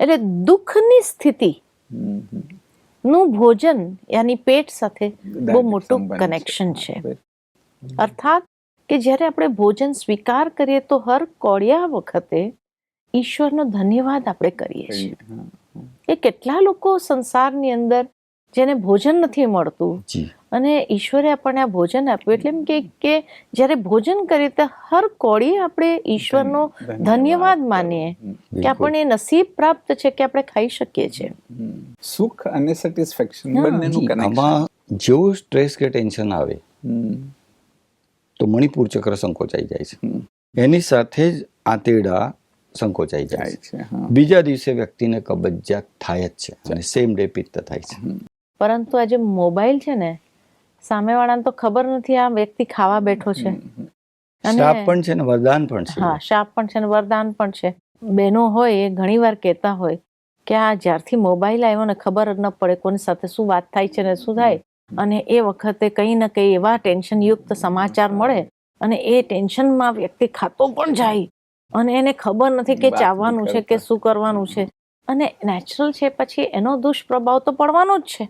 એટલે દુઃખની સ્થિતિ. નું ભોજન યાની પેટ સાથે બહુ મોટું કનેક્શન છે. અર્થાત કે જ્યારે આપણે ભોજન સ્વીકાર કરીએ તો હર કોળિયા વખતે ઈશ્વરનો ધન્યવાદ આપણે કરીએ છીએ. એ કે કેટલા લોકો સંસારની અંદર જેને ભોજન નથી મળતું અને ઈશ્વરે આપણને આ ભોજન આપ્યું. એટલે એમ કે કે જ્યારે ભોજન કરીએ તો હર કોળીએ આપણે ઈશ્વરનો ધન્યવાદ માનીએ કે આપણને નસીબ પ્રાપ્ત છે કે આપણે ખાઈ શકીએ છીએ. સુખ અને સેટિસ્ફેક્શન. બંનેનું કનેક્શન આમાં જેવું સ્ટ્રેસ કે ટેન્શન આવે તો મણિપુર ચક્ર સંકોચાઈ જાય છે. એની સાથે જ આંતરડા સંકોચાઈ જાય છે. બીજા દિવસે વ્યક્તિને કબજિયાત થાય જ છે અને સેમ ડે પિત્ત થાય છે. પરંતુ આજે મોબાઈલ છે ને સામેવાળાને તો ખબર નથી આ વ્યક્તિ ખાવા બેઠો છે. શાપ પણ છે ને વરદાન પણ છે. હા શાપ પણ છે ને વરદાન પણ છે. બહેનો હોય એ ઘણીવાર કહેતા હોય કે આ જ્યારથી મોબાઈલ આવ્યો ને ખબર જ ન પડે કોની સાથે શું વાત થાય છે ને શું થાય. અને એ વખતે કંઈ ને કંઈ એવા ટેન્શન યુક્ત સમાચાર મળે અને એ ટેન્શનમાં વ્યક્તિ ખાતો પણ જાય. અને એને ખબર નથી કે ચાવવાનું છે કે શું કરવાનું છે. અને નેચરલ છે પછી એનો દુષ્પ્રભાવ તો પડવાનો જ છે.